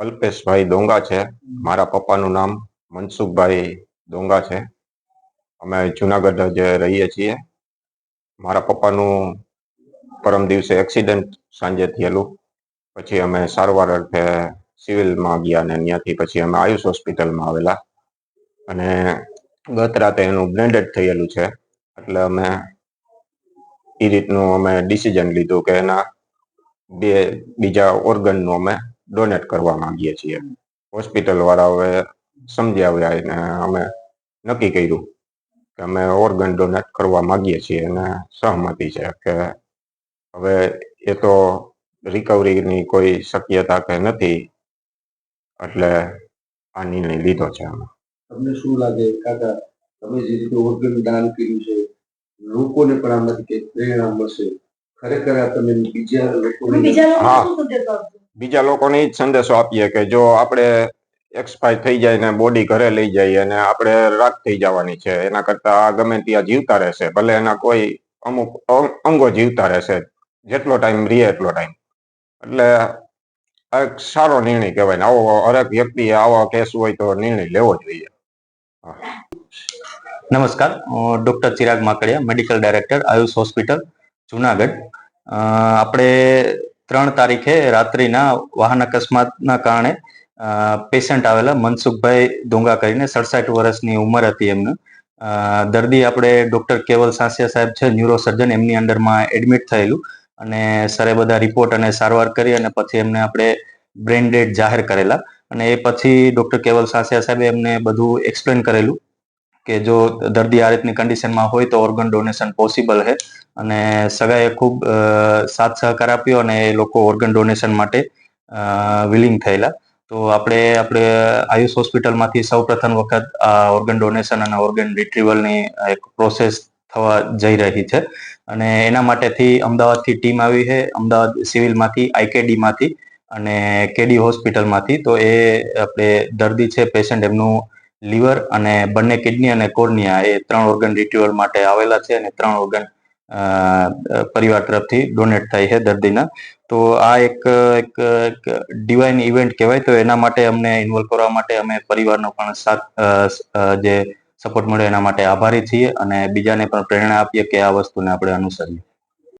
અલ્પેશભાઈ ડોંગા છે. મારા પપ્પાનું નામ મનસુખભાઈ ડોંગા છે. અમે જુનાગઢ જે રહીએ છીએ. મારા પપ્પાનું પરમ દિવસે એક્સિડન્ટ સાંજે થયેલું. પછી અમે સારવાર અર્થે સિવિલમાં ગયા અને ત્યાંથી પછી અમે આયુષ હોસ્પિટલમાં આવેલા. અને ગત રાતે એનું બ્લેન્ડેડ થયેલું છે. એટલે અમે એ રીતનું અમે ડિસિઝન લીધું કે એના બે બીજા ઓર્ગનનું અમે ડોનેટ કરવા માંગીએ છીએ હોસ્પિટલ વાળા હવે સમજ્યા આવ્યા અને અમે નક્કી કર્યું કે અમે ઓર્ગન ડોનેટ કરવા માંગીએ છીએ અને સહમતિ છે કે હવે એ તો રિકવરીની કોઈ શક્યતા કે નથી એટલે આ નિર્ણય લીધો છે અમે તમને શું લાગે કાકા તમે જે રીતે ઓર્ગન દાન કર્યું છે લોકોને પણ આમાંથી કંઈક પ્રેરણા મળશે ખરેખર આ તમે બીજા લોકોને બીજા લોકો. શું? બીજા લોકોને જ સંદેશો આપીએ કે જો આપણે એક્સપાયર થઈ જાય ને બોડી ઘરે લઈ જઈએ અને આપણે રાત થઈ જવાની છે, એના કરતા ગમે ત્યાં જીવતા રહેશે, ભલે એના કોઈ અમુક અંગો જીવતા રહેશે, જેટલો ટાઈમ રહે એટલો ટાઈમ એટલે આ એક સારો નિર્ણય કહેવાય ને, આવો હરેક વ્યક્તિએ આવો કેસ હોય તો નિર્ણય લેવો જોઈએ. નમસ્કાર doctor Chirag Makadiya medical director Ayush hospital Junagadh. આપણે ત્રણ તારીખે રાત્રિના વાહન અકસ્માતના કારણે પેશન્ટ આવેલા મનસુખભાઈ ડુંગા કરીને સડસઠ વર્ષની ઉંમર હતી એમને. દર્દી આપણે ડૉક્ટર કેવલ સાંસિયા સાહેબ છે ન્યુરો સર્જન એમની અંડરમાં એડમિટ થયેલું અને સરે બધા રિપોર્ટ અને સારવાર કરી અને પછી એમને આપણે બ્રેન ડેડ જાહેર કરેલા. અને એ પછી ડૉક્ટર કેવલ સાંસિયા સાહેબે એમને બધું એક્સપ્લેન કરેલું. કે જો દર્દી આ રીતની કન્ડિશનમાં હોય તો ઓર્ગન ડોનેશન પોસિબલ છે. અને સગાએ ખૂબ સાથ સહકાર આપ્યો અને એ લોકો ઓર્ગન ડોનેશન માટે વિલિંગ થયેલા. તો આપણે આપણે આયુષ હોસ્પિટલમાંથી સૌ પ્રથમ વખત આ ઓર્ગન ડોનેશન અને ઓર્ગન રિટ્રીવલની એક પ્રોસેસ થવા જઈ રહી છે. અને એના માટેથી અમદાવાદથી ટીમ આવી છે, અમદાવાદ સિવિલમાંથી આઈકેડીમાંથી અને કેડી હોસ્પિટલમાંથી. તો એ, આપણે દર્દી છે, પેશન્ટ એમનું લીવર અને બંને કિડની અને કોર્નિયા એ ત્રણ ઓર્ગન રિટ્યુઅલ માટે આવેલા છે અને ત્રણ ઓર્ગન પરિવાર તરફથી ડોનેટ થાય છે દર્દીના. તો આ એક એક ડિવાઇન ઇવેન્ટ કહેવાય. તો એના માટે અમને ઇન્વોલ્વ કરવા માટે અમે પરિવારનો પણ સાથ જે સપોર્ટ મળ્યો એના માટે આભારી છીએ અને બીજાને પણ પ્રેરણા આપીએ કે આ વસ્તુને આપણે અનુસરીએ.